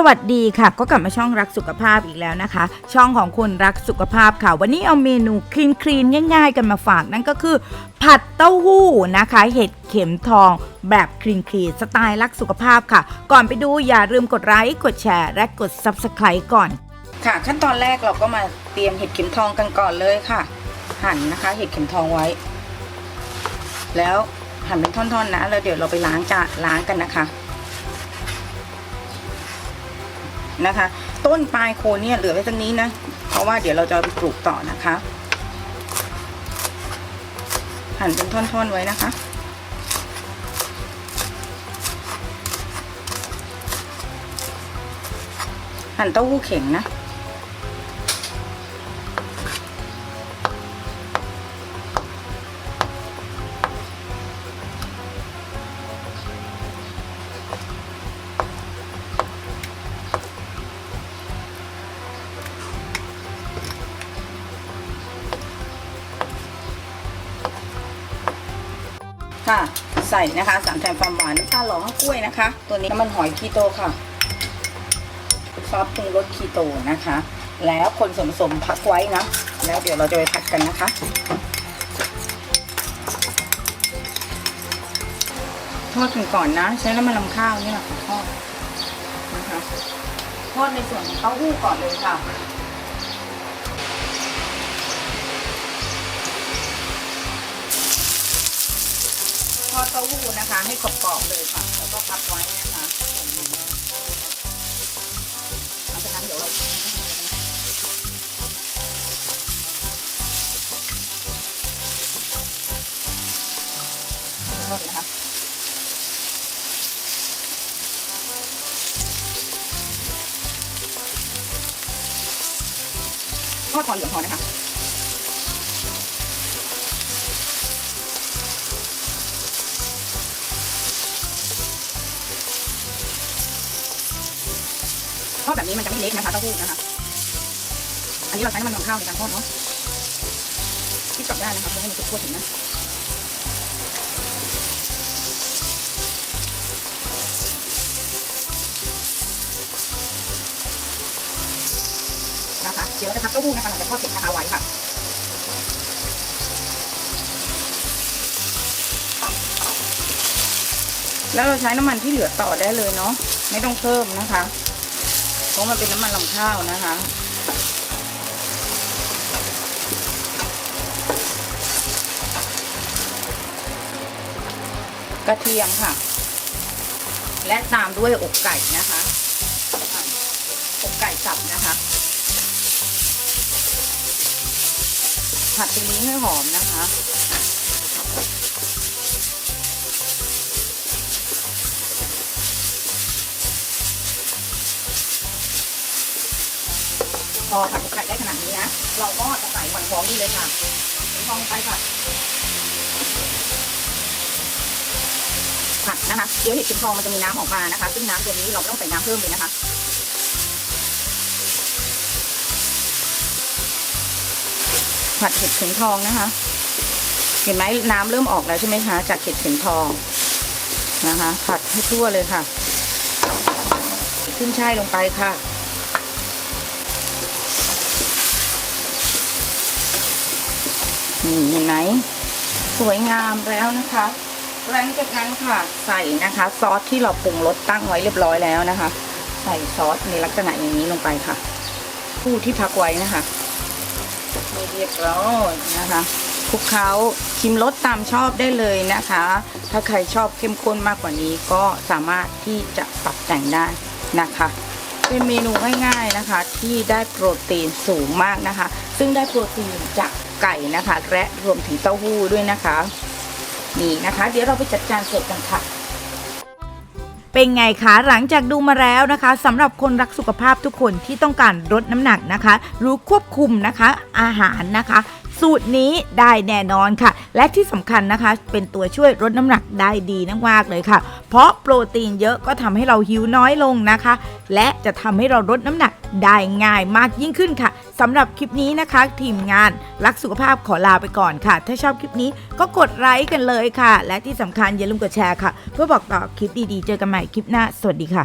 สวัสดีค่ะ ก็กลับมาช่องรักสุขภาพอีกแล้วนะคะ ช่องของคุณรักสุขภาพค่ะ วันนี้เอาเมนูคลีนคลีนๆง่ายๆ กันมาฝากนั่นก็คือ ผัดเต้าหู้นะคะ เห็ดเข็มทองแบบคลีนคลีนสไตล์รักสุขภาพค่ะ ก่อนไปดูอย่าลืมกดไลค์กดแชร์และกด Subscribe ก่อน ค่ะ ขั้นตอนแรกเราก็มาเตรียมเห็ดเข็มทองกันก่อนเลยค่ะ หั่นนะคะ เห็ดเข็มทองไว้ แล้วหั่นเป็นท่อนๆนะแล้วเดี๋ยวเราไปล้างจะล้างกันนะคะ นะคะ ต้นปลายโคนเนี่ยเหลือไว้สักนี้นะ เพราะว่าเดี๋ยวเราจะไปปลูกต่อนะคะหั่นเป็นท่อนๆไว้นะคะหั่นเต้าหู้เข็งนะ ค่ะ ใส่นะคะสามแทนความหวานน้ำตาลหล่อข้าวกล้วยนะคะ ตัวนี้น้ำมันหอยคีโตค่ะซอสปรุงรสคีโตนะคะ แล้วคนส่วนผสมพักไว้นะ แล้วเดี๋ยวเราจะไปผัดกันนะคะทอดถึงก่อนนะ ใช้น้ำมันลำข้าวนี่แหละค่ะทอดนะคะทอดในส่วนของเต้าหู้ก่อนเลยค่ะาหู้นะคะ ให้กรอบๆเลยค่ะ แล้วก็พักไว้นะคะหลังจากนั้นเดี๋ยวเราทอดนะคะทอดก่อนเหลืองพอนะคะ ทอดแบบนี้มันจะไม่เละนะคะเต้าหู้นะคะ อันนี้เราใช้น้ำมันรำข้าวในการทอดเนาะที่กลับได้นะคะเพื่อให้มันสุกทั่วถึงนะนะคะเดี๋ยวเราจะพักเต้าหู้นะคะหลังจากทอดเสร็จนะคะไว้ค่ะแล้วเราใช้น้ำมันที่เหลือต่อได้เลยเนาะไม่ต้องเพิ่มนะคะ ราะมันเป็นน้ำมันลำข้าวนะคะกระเทียมค่ะ และตามด้วยอกไก่นะคะอกไก่สับนะคะ ผัดตรงนี้ให้หอมนะคะ พอผัดไก่ได้ขนาดนี้นะ เราก็จะใส่หอยฟองนี่เลยค่ะหอยฟองไปค่ะ ผัดนะคะ เดี๋ยวเห็ดเข็มทองมันจะมีน้ำออกมานะคะ ซึ่งน้ำตัวนี้เราไม่ต้องใส่น้ำเพิ่มเลยนะคะผัดเห็ดเข็มทองนะคะ เห็นไหมน้ำเริ่มออกแล้วใช่ไหมคะ จากเห็ดเข็มทองนะคะ ผัดให้ทั่วเลยค่ะ ขึ้นช่ายลงไปค่ะ นี่เห็นไหมสวยงามแล้วนะคะหลังจากนั้นค่ะใส่นะคะ ซอสที่เราปรุงรสตั้งไว้เรียบร้อยแล้วนะคะ ใส่ซอสในลักษณะอย่างนี้ลงไปค่ะผู้ที่พักไว้นะคะเรียบร้อยนะคะคลุกเคล้าชิมรสตามชอบได้เลยนะคะ ถ้าใครชอบเข้มข้นมากกว่านี้ก็สามารถที่จะปรับแต่งได้นะคะ เป็นเมนูง่ายๆนะคะที่ได้โปรตีนสูงมากนะคะ ซึ่งได้โปรตีนจาก ไก่นะคะ และรวมถึงเต้าหู้ด้วยนะคะนี่นะคะ เดี๋ยวเราไปจัดจานเสิร์ฟกันค่ะเป็นไงคะหลังจากดูมาแล้วนะคะสำหรับคนรักสุขภาพทุกคนที่ต้องการลดน้ำหนักนะคะ รู้ควบคุมนะคะ อาหารนะคะ สูตรนี้ได้แน่นอนค่ะ และที่สำคัญนะคะ เป็นตัวช่วยลดน้ำหนักได้ดีมากๆเลยค่ะ เพราะโปรตีนเยอะก็ทำให้เราหิวน้อยลงนะคะ และจะทำให้เราลดน้ำหนักได้ง่ายมากยิ่งขึ้นค่ะสำหรับคลิปนี้นะคะ ทีมงานรักสุขภาพขอลาไปก่อนค่ะ ถ้าชอบคลิปนี้ก็กดไลค์กันเลยค่ะ และที่สำคัญอย่าลืมกดแชร์ค่ะ เพื่อบอกต่อคลิปดีๆ เจอกันใหม่คลิปหน้า สวัสดีค่ะ